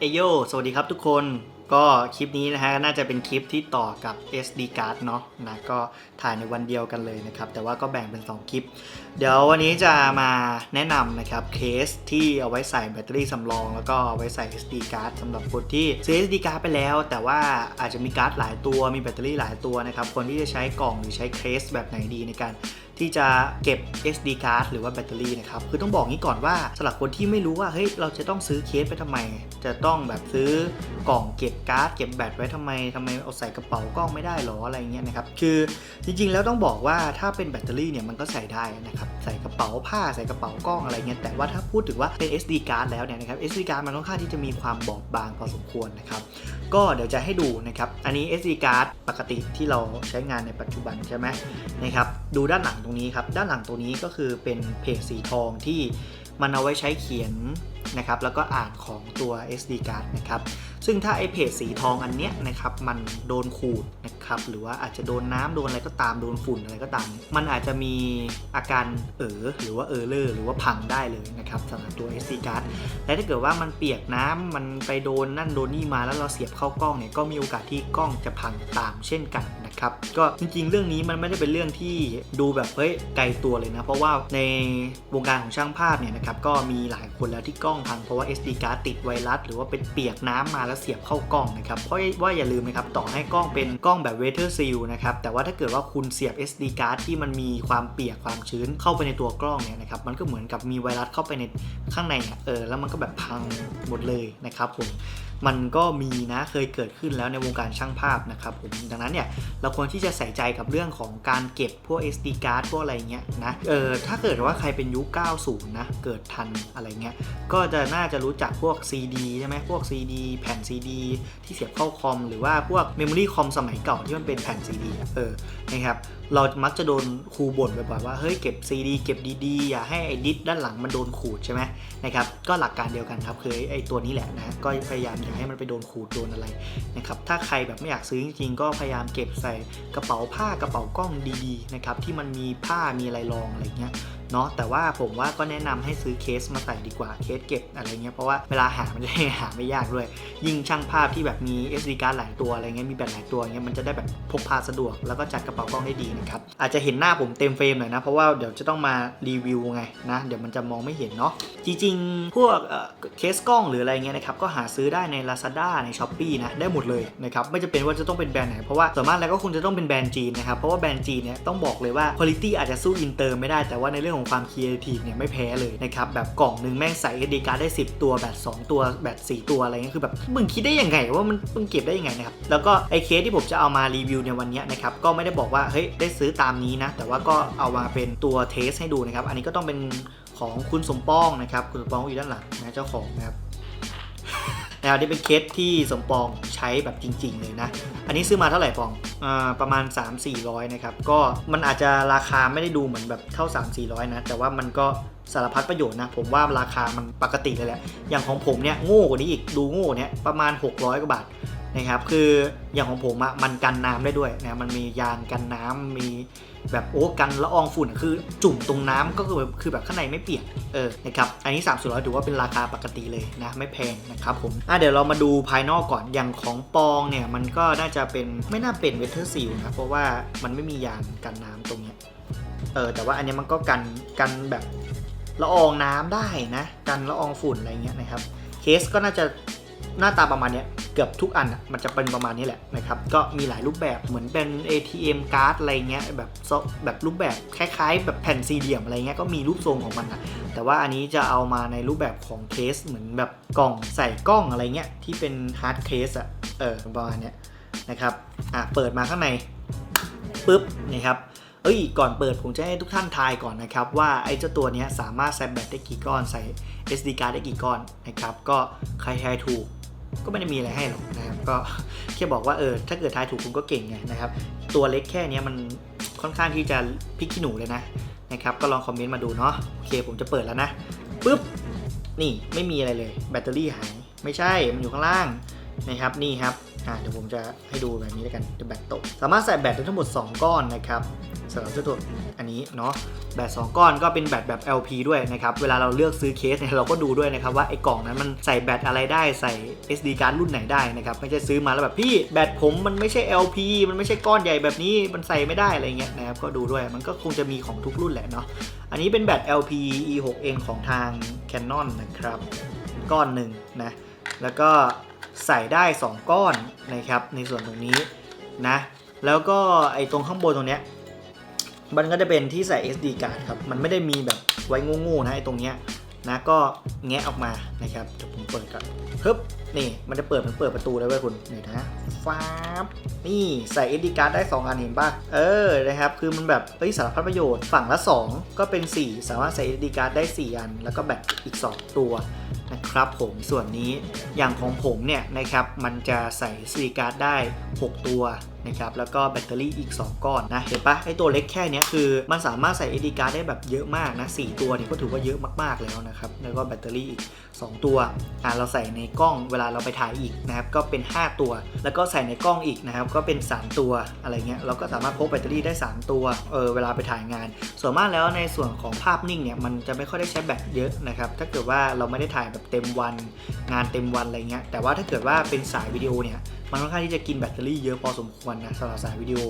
เอโยสวัสดีครับทุกคนก็คลิปนี้นะฮะน่าจะเป็นคลิปที่ต่อกับ SD card เนาะนะก็ถ่ายในวันเดียวกันเลยนะครับ แต่ว่าก็แบ่งเป็น 2 คลิป เดี๋ยววันนี้จะมาแนะนำนะครับเคสที่เอาไว้ใส่แบตเตอรี่สำรอง แล้วก็เอาไว้ใส่ SD card สำหรับคนที่ซื้อ SD card ไปแล้ว แต่ว่าอาจจะมีการ์ดหลายตัวมีแบตเตอรี่หลายตัวนะครับคนที่จะใช้กล่องหรือใช้เคสแบบไหนดีในการ ที่จะเก็บ SD card หรือว่าแบตเตอรี่นะครับ คือต้องบอกงี้ก่อนว่าสำหรับคนที่ไม่รู้ว่าเฮ้ยเราจะต้องซื้อเคสไปทำไม จะต้องแบบซื้อกล่องเก็บการ์ดเก็บแบตไว้ทำไมทำไมเอาใส่กระเป๋ากล้องไม่ได้หรออะไรเงี้ยนะครับคือจริงๆแล้วต้องบอกว่าถ้าเป็นแบตเตอรี่เนี่ยมันก็ใส่ได้นะครับใส่กระเป๋าผ้าใส่กระเป๋ากล้องอะไรเงี้ยแต่ว่าถ้าพูดถึงว่าเป็น SD card แล้วเนี่ยนะครับ SD card มันค่อนข้างที่จะมีความบอบบางพอสมควรนะครับ ก็เดี๋ยวจะให้ดูนะครับ อันนี้ SD card ปกติที่เราใช้งานในปัจจุบันใช่ไหมนะครับ ดูด้านหลังตรงนี้ครับ ด้านหลังตัวนี้ก็คือเป็นเพจสีทองที่มันเอาไว้ใช้เขียนนะครับ แล้วก็อ่านของตัว SD card นะครับ ซึ่งถ้าไอเพจสีทองอันเนี้ยนะครับมันโดนขูดนะครับหรือว่าอาจจะโดนน้ำโดนอะไรก็ตามโดนฝุ่นอะไรก็ตาม มันอาจจะมีอาการเออหรือว่าเออเลอร์หรือว่าพังได้เลยนะครับสำหรับตัว SD card และถ้าเกิดว่ามันเปียกน้ำมันไปโดนนั่นโดนนี่มาแล้วเราเสียบเข้ากล้องเนี่ยก็มีโอกาสที่กล้องจะพังตามเช่นกันน ครับก็จริงๆ เรื่องนี้มันไม่ได้เป็นเรื่องที่ดูแบบเฮ้ยไกลตัวเลยนะ เพราะว่าในวงการของช่างภาพเนี่ยนะครับก็มีหลายคนแล้วที่กล้องพังเพราะว่า SD card ติดไวรัส หรือว่าเป็นเปียกน้ำมาแล้วเสียบเข้ากล้องนะครับเพราะว่าอย่าลืมนะครับต่อให้กล้องเป็นกล้องแบบ weather seal นะครับแต่ว่าถ้าเกิดว่าคุณเสียบ SD card ที่มันมีความเปียกความชื้นเข้าไปในตัวกล้องเนี่ยนะครับมันก็เหมือนกับมีไวรัสเข้าไปในข้างในเออแล้วมันก็แบบพังหมดเลยนะครับผม มันก็มีนะเคยเกิดขึ้นแล้วในวงการช่างภาพนะครับผมดังนั้นเนี่ยเราควรที่จะใส่ใจกับเรื่องของการเก็บพวก SD card พวกอะไรเงี้ยนะเออถ้าเกิดว่าใครเป็นยุค 90 นะเกิดทันอะไรเงี้ยก็จะน่าจะรู้จักพวก CD ใช่ไหมพวก CD แผ่น CD ที่เสียบเข้าคอมหรือว่าพวก Memory คอมสมัยเก่าที่มันเป็นแผ่น CD เออนะครับเรามักจะโดนครูบ่นบ่อยๆว่าเฮ้ยเก็บ CD เก็บดีๆอย่าให้ไอ้ดิสด้านหลังมันโดนขูดใช่ไหมนะครับก็หลักการเดียวกันครับคือไอ้ตัวนี้แหละนะก็พยายามอย่าให้มันไปโดนขูดโดนอะไรนะครับถ้าใครแบบไม่อยากซื้อจริงๆ ก็พยายามเก็บใส่กระเป๋าผ้ากระเป๋ากล้องดีๆนะครับที่มันมีผ้ามีอะไรรองอะไรเงี้ย เนาะแต่ว่าผมว่าก็แนะนำให้ซื้อเคสมาใส่ดีกว่าเคสเก็บอะไรเงี้ยเพราะว่าเวลาหามันจะได้หาไม่ยากด้วย ยิ่งช่างภาพที่แบบมี SD card หลายตัวอะไรเงี้ยมีแบตหลายตัวเงี้ยมันจะได้แบบพกพาสะดวกแล้วก็จัดกระเป๋ากล้องได้ดีนะครับอาจจะเห็นหน้าผมเต็มเฟรมหน่อยนะเพราะว่าเดี๋ยวจะต้องมารีวิวไงนะเดี๋ยวมันจะมองไม่เห็นเนาะจริงๆ พวกเเคสกล้องหรืออะไรเงี้ยนะครับก็หาซื้อได้ใน Lazada ใน s h อ p e e นะได้หมดเลยนะครับไม่จะเป็นว่าจะต้องเป็นแบรนด์ไหนเพราะว่าส่วนมากแล้วก็คงจะต้องเป็นแบรนด์จีนนะครับเพราะว่าแบรนด์จีนเนี่ยต้องบอกเลยว่า Quality อาจจะสู้อินเตอร์ไม่ได้แต่ว่าในเรื่องของความครีเอทีฟเนี่ยไม่แพ้เลยนะครับแบบกล่องหนึ่งแม่งใส่ SD card ได้ 10 ตัวแบต2ตัวแบต4ตัวอะไรเงี้ยคือแบบมึงคิดได้ยังไงว่ามันมึงเก็บได้ยังไงนะครับแล้วก็ไอเคสที่ผมจะเอามารีวิวในวันนี้นะครับก็ไม่ได้บอกว่าเฮ้ยได้ซื้อตามนี้นะแต่ว่าก็เอามาเป็นตัวเทสให้ดูนะครับอันนี้ก็ต้องเป็นของคุณสมปองนะครับคุณสมปองอยู่ด้านหลังนะเจ้าของนะครับ นะครับนี่เป็นเคสที่สมปองใช้แบบจริง ๆ เลยนะ อันนี้ซื้อมาเท่าไหร่ปองอ่าประมาณ 3-400 นะครับ ก็มันอาจจะราคาไม่ได้ดูเหมือนแบบเท่า 3-400 นะ แต่ว่ามันก็สารพัดประโยชน์นะ ผมว่าราคามันปกติเลยแหละ อย่างของผมเนี่ยโง่กว่านี้อีกดูโง่เนี่ยประมาณ 600 กว่าบาทนะครับ คืออย่างของผมอะมันกันน้ำได้ด้วยนะ มันมียางกันน้ำมี แบบโอ้กันละอองฝุ่นคือจุ่มตรงน้ำก็คือแบบคือแบบข้างในไม่เปียกเออนะครับอันนี้3 4 0 0ถือว่าเป็นราคาปกติเลยนะไม่แพงนะครับผมอะเดี๋ยวเรามาดูภายนอกก่อนอย่างของปองเนี่ยมันก็น่าจะเป็นไม่น่าเป็นเวทเทอร์ซีลนะเพราะว่ามันไม่มียางกันน้ำตรงเนี้ยเออแต่ว่าอันนี้มันก็กันกันแบบละอองน้ำได้นะ กันละอองฝุ่นอะไรเงี้ยนะครับเคสก็น่าจะหน้าตาประมาณเนี้ย เกือบทุกอันอะมันจะเป็นประมาณนี้แหละนะครับก็มีหลายรูปแบบเหมือนเป็น ATM การ์ดอะไรเงี้ยแบบซแบบรูปแบบคล้ายๆ แบบแผ่นสี่เหลี่ยมอะไรเงี้ยก็มีรูปทรงของมันอะแต่ว่าอันนี้จะเอามาในรูปแบบของเคสเหมือนแบบกล่องใส่กล้องอะไรเงี้ยที่เป็นฮาร์ดเคสอะเออประมาณเนี้ยนะครับอะเปิดมาข้างในปุ๊บนี่ครับเอ้ยก่อนเปิดผมจะให้ทุกท่านทายก่อนนะครับว่าไอ้เจ้าตัวนี้สามารถใส่แบตได้กี่ก้อนใส่ SD card ได้กี่ก้อนนะครับก็ใครทายถูก ก็ไม่ได้มีอะไรให้หรอกนะครับก็แค่บอกว่าเออถ้าเกิดทายถูกคุณก็เก่งไงนะครับ ตัวเล็กแค่นี้มันค่อนข้างที่จะพลิกขี้หนูเลยนะนะครับ ก็ลองคอมเมนต์มาดูเนาะโอเคผมจะเปิดแล้วนะปุ๊บนี่ไม่มีอะไรเลย แบตเตอรี่หายไม่ใช่มันอยู่ข้างล่างนะครับนี่ครับ อ่าเดี๋ยวผมจะให้ดูแบบนี้แล้วกันจะแบตตก สามารถใส่แบตได้ทั้งหมด 2 ก้อนนะครับสำหรับเจ้าตัวอันนี้เนาะแบต2ก้อนก็เป็นแบตแบบ LP ด้วยนะครับ เวลาเราเลือกซื้อเคสเนี่ยเราก็ดูด้วยนะครับว่าไอ้กล่องนั้นมันใส่แบตอะไรได้ใส่ SD card รุ่นไหนได้นะครับไม่ใช่ซื้อมาแล้วแบบพี่แบตผมมันไม่ใช่ LP มันไม่ใช่ก้อนใหญ่แบบนี้มันใส่ไม่ได้อะไรเงี้ยนะครับก็ดูด้วยมันก็คงจะมีของทุกรุ่นแหละเนาะอันนี้เป็นแบต LP E6N ของทาง Canon นะครับก้อนหนึ่งนะแล้วก็ ใส่ได้ 2 ก้อนนะครับในส่วนตรงนี้นะแล้วก็ไอ้ตรงข้างบนตรงเนี้ยมันก็จะเป็นที่ใส่ SD card ครับ มันไม่ได้มีแบบไว้งูๆนะไอ้ตรงเนี้ยนะก็ แงะออกมานะครับเดี๋ยวผมเปิดก่อนฮึบนี่มันจะเปิดมันเปิดประตูได้เว้ยคุณนี่นะฟ้าบนี่ใส่ SD card ได้ 2 อันเห็นป่ะ เออนะครับ คือมันแบบเฮ้ยสารพัดประโยชน์ฝั่งละ 2 ก็เป็น 4 สามารถใส่ SD card ได้ 4 อัน แล้วก็แบตอีก 2 ตัวนะครับผมส่วนนี้อย่างของผมเนี่ยนะครับมันจะใส่ SD card ได้ 6 ตัวนะครับแล้วก็แบตเตอรี่อีก 2 ก้อนนะเห็นปะไอตัวเล็กแค่เนี้ยคือ มันสามารถใส่ SD card ได้แบบเยอะมากนะ4ตัวเนี่ยก็ถือว่าเยอะมากๆแล้วนะครับแล้วก็แบตเตอรี่อีก 2 ตัวอ่าเราใส่ในกล้องเวลาเราไปถ่ายอีกนะครับก็เป็น 5 ตัว แล้วก็ใส่ในกล้องอีกนะครับก็เป็น 3 ตัวอะไรเงี้ยเราก็สามารถพกแบตเตอรี่ได้ 3 ตัวเออเวลาไปถ่ายงาน ส่วนมากแล้วในส่วนของภาพนิ่งเนี่ยมันจะไม่ค่อยได้ใช้แบตเยอะนะครับถ้าเกิดว่าเราไม่ได้ถ่ายแบบเต็มวัน งานเต็มวันอะไรเงี้ยแต่ว่าถ้าเกิดว่าเป็นสายวิดีโอเนี่ยมันค่อนข้างที่จะกินแบตเตอรี่เยอะพอสมควรนะสำหรับสายวิดีโอ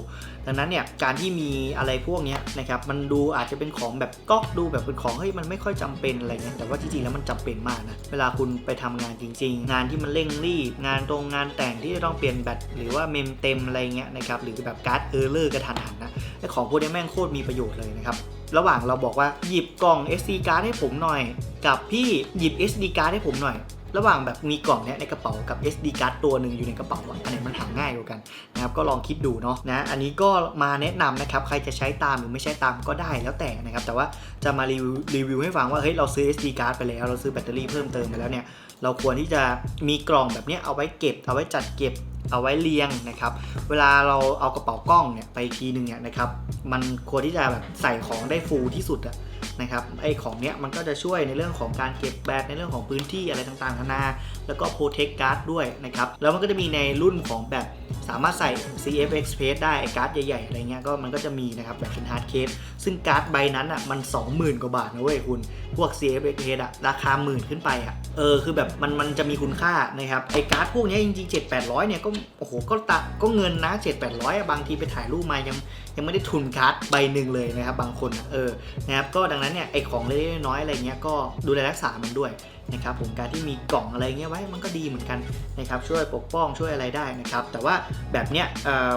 ดังนั้นเนี่ยการที่มีอะไรพวกนี้นะครับมันดูอาจจะเป็นของแบบก๊อกดูแบบเป็นของเฮ้ยมันไม่ค่อยจำเป็นอะไรเงี้ยแต่ว่าจริงๆแล้วมันจาเป็นมากนะ เวลาคุณไปทำงานจริง ๆ งานที่มันเร่งรีบ งานตรงงานแต่งที่จะต้องเปลี่ยนแบตหรือว่าเมมเต็มอะไรเงี้ยนะครับ หรือแบบการ์ดเออร์เลอร์กระทันหันนะไอของพวกนี้แม่งโคตรมีประโยชน์เลยนะครับ ระหว่างเราบอกว่าหยิบกล่อง SD card ให้ผมหน่อย กับพี่หยิบ SD card ให้ผมหน่อย ระหว่างแบบมีกล่องเนี้ยในกระเป๋ากับ SD card ตัวหนึ่งอยู่ในกระเป๋าอะอันไหนมันหาง่ายกว่ากันนะครับก็ลองคิดดูเนาะนะอันนี้ก็มาแนะนำนะครับใครจะใช้ตามหรือไม่ใช้ตามก็ได้แล้วแต่นะครับแต่ว่าจะมารีวิวรีวิวให้ฟังว่าเฮ้ยเราซื้อ SD card ไปแล้ว เราซื้อแบตเตอรี่เพิ่มเติมไปแล้วเนี่ยเราควรที่จะมีกล่องแบบเนี้ยเอาไว้เก็บ เอาไว้จัดเก็บเอาไว้เรียงนะครับ เวลาเราเอากระเป๋ากล้องเนี่ยไปทีนึงเนี่ยนะครับ มันควรที่จะแบบใส่ของได้ฟูลที่สุดอะ นะครับไอของเนี้ยมันก็จะช่วยในเรื่องของการเก็บแบตในเรื่องของพื้นที่อะไรต่างๆนานาแล้วก็โปรเทคการ์ดด้วยนะครับแล้วมันก็จะมีในรุ่นของแบบสามารถใส่ CF Express ได้ไอการ์ดใหญ่ๆอะไรเงี้ยก็มันก็จะมีนะครับแบบเป็นฮาร์ดเคส ซึ่งการ์ดใบนั้นอะมัน 20,000 กว่าบาทนะเว้ยคุณ พวก CFX อะราคาหมื่นขึ้นไปอะเออคือแบบมันมันจะมีคุณค่านะครับไอ้การ์ดพวกนี้จริงๆ 7 800เนี่ยก็โอ้โหก็ตะก็เงินนะ 7 800อะบางทีไปถ่ายรูปมายังยังไม่ได้ทุนการ์ดใบหนึ่งเลยนะครับบางคนเออนะครับก็ดังนั้นเนี่ยไอ้ของเล็กๆน้อยๆอะไรเงี้ยก็ดูแลรักษามันด้วยนะครับผมการที่มีกล่องอะไรเงี้ยไว้มันก็ดีเหมือนกันนะครับช่วยปกป้องช่วยอะไรได้นะครับแต่ว่าแบบเนี้ย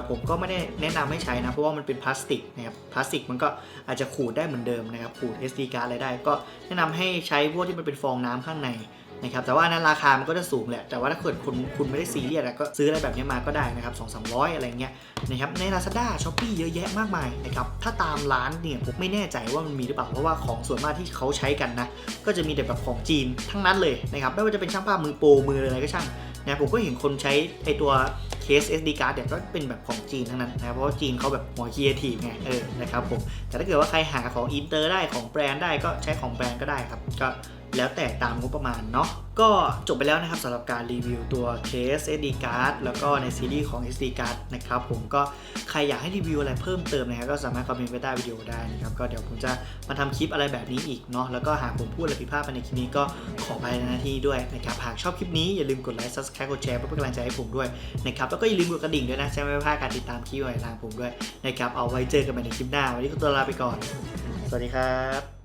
ผมก็ไม่ได้แนะนำให้ใช้นะเพราะว่ามันเป็นพลาสติกนะครับพลาสติกมันก็อาจจะขูดได้เหมือนเดิมนะครับขูด SD card อะไรได้ ก็แนะนำให้ใช้พวกที่มันเป็นฟองน้ำข้างใน นะครับแต่ว่านั้นราคามันก็จะสูงแหละ แต่ว่าถ้าเกิดคุณคุณไม่ได้ซีเรียสก็ซื้ออะไรแบบนี้มาก็ได้นะครับสองสามร้อยอะไรเงี้ยนะครับใน Lazada s h o p e e เยอะแยะมากมายนะครับถ้าตามร้านเนี่ยผมไม่แน่ใจว่ามันมีหรือเปล่าเพราะว่าของส่วนมากที่เขาใช้กันนะก็จะมีแต่แบบของจีนทั้งนั้นเลยนะครับไม่ว่าจะเป็นช่างภาพมือโปรมืออะไรก็ช่างนะผมก็เห็นคนใช้ไอตัวเคส SD card เนี่ยก็เป็นแบบของจีนทั้งนั้นนะเพราะว่าจีนเขาแบบหัวคีเอทีฟไงเออนะครับผมแต่ถ้าเกิดว่าใครหาของอินเตอร์ได้ของแบรนด์ได้ก็ใช้ของแบรนด์ก็ได้ครับก็ แล้วแต่ตามงบประมาณเนาะก็จบไปแล้วนะครับสำหรับการรีวิวตัวเคส SD card แล้วก็ในซีรีส์ของ SD card นะครับผมก็ใครอยากให้รีวิวอะไรเพิ่มเติมนะครับก็สามารถคอมเมนต์ไว้ใต้วิดีโอได้นะครับก็เดี๋ยวผมจะมาทำคลิปอะไรแบบนี้อีกเนาะแล้วก็หากผมพูดอะไรผิดพลาดไปในคลิปนี้ก็ขออภัยในหน้าที่ด้วยนะครับหากชอบคลิปนี้อย่าลืมกดไลค์ subscribe กดแชร์เพื่อเป็นกำลังใจให้ผมด้วยนะครับแล้วก็อย่าลืมกดกระดิ่งด้วยนะจะไม่พลาดการติดตามคลิปใหม่ทางผมด้วยนะครับเอาไว้เจอกันใหม่ในคลิปหน้าวันนี้ก็ตัวลาไปก่อน สวัสดีครับ